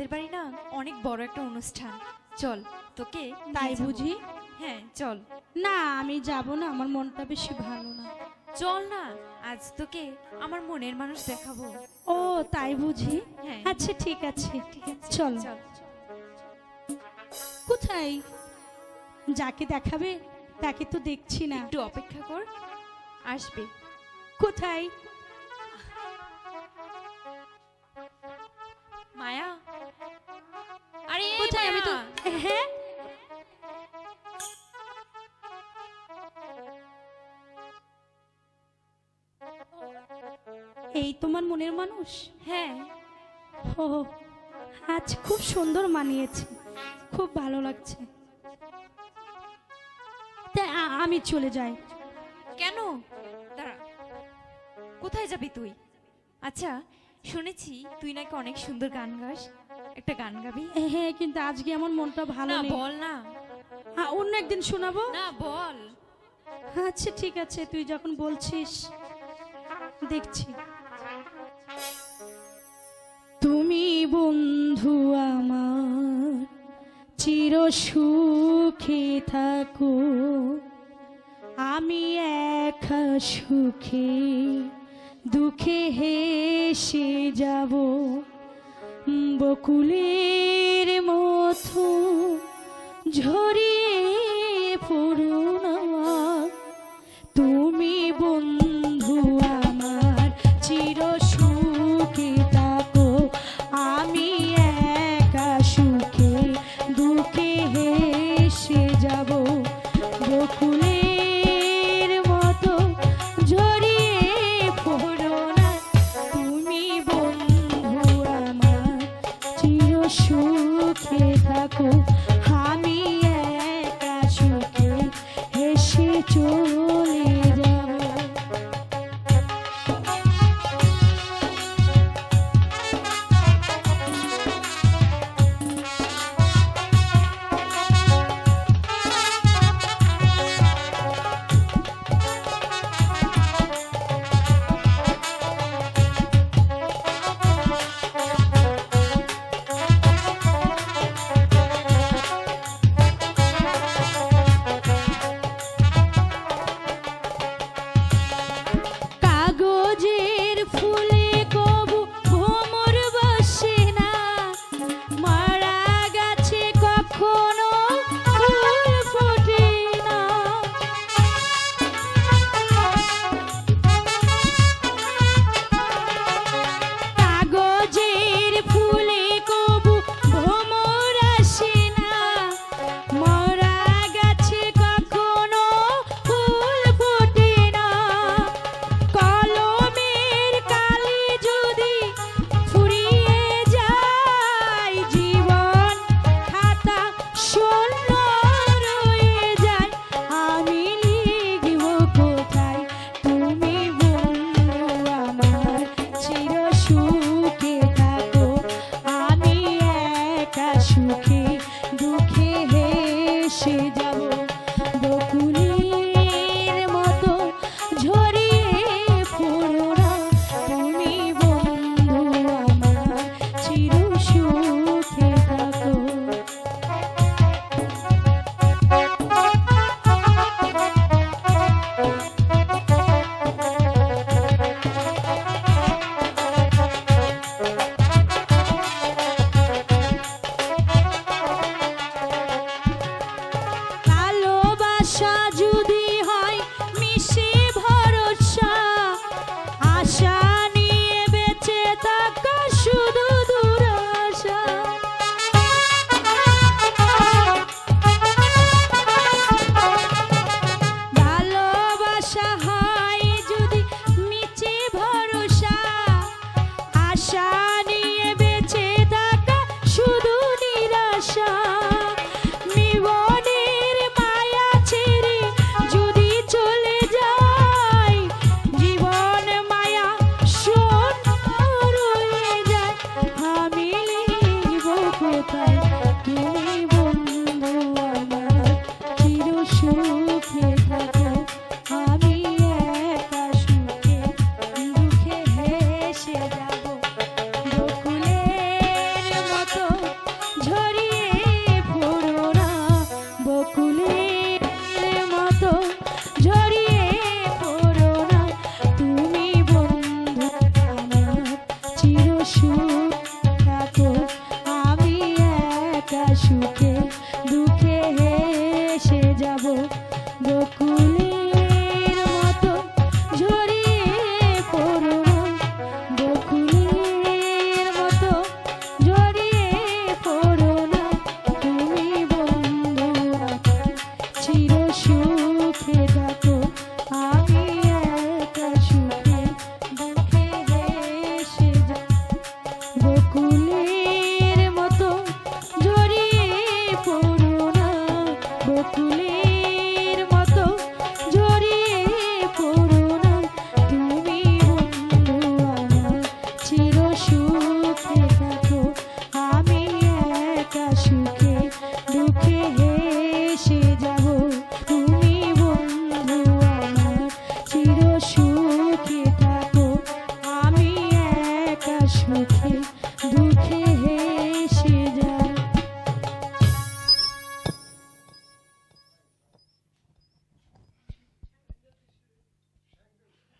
আমাদের বাড়ি না অনেক বড় একটা অনুষ্ঠান। চল তোকে তাই বুঝি? হ্যাঁ চল। না আমি যাব না আমার মনটা বেশি ভালো না। চল না আজ তোকে আমার মনের মানুষ দেখাবো। ও তাই বুঝি? হ্যাঁ। আচ্ছা ঠিক আছে। ঠিক আছে চল চল। কোথায়? যাকে দেখাবে তাকে তো দেখছি না। একটু অপেক্ষা কর আসবে। কোথায়? কোথায় আমি তো হ্যাঁ এই তোমার মনের মানুষ? হ্যাঁ। ও আজ খুব সুন্দর মানিয়েছে। খুব ভালো লাগছে। তা আমি চলে যাই। কেন? দাঁড়া। কোথায় যাবি তুই? আচ্ছা শুনেছি তুই নাকি অনেক সুন্দর গান গাস। একটা গান গাবি? হ্যাঁ কিন্তু আজকে আমার মনটা ভালো না নেই। বল না। আ, অন্য একদিন শোনাবো? না বল। আচ্ছা ঠিক আছে তুই যখন বলছিস দেখছি। তুমি বন্ধু আমার চির সুখে থাকো। আমি একা সুখে দুঃখে হেসে যাব। বকুলের মথু ঝরিয়ে cool. সে যাব তো You.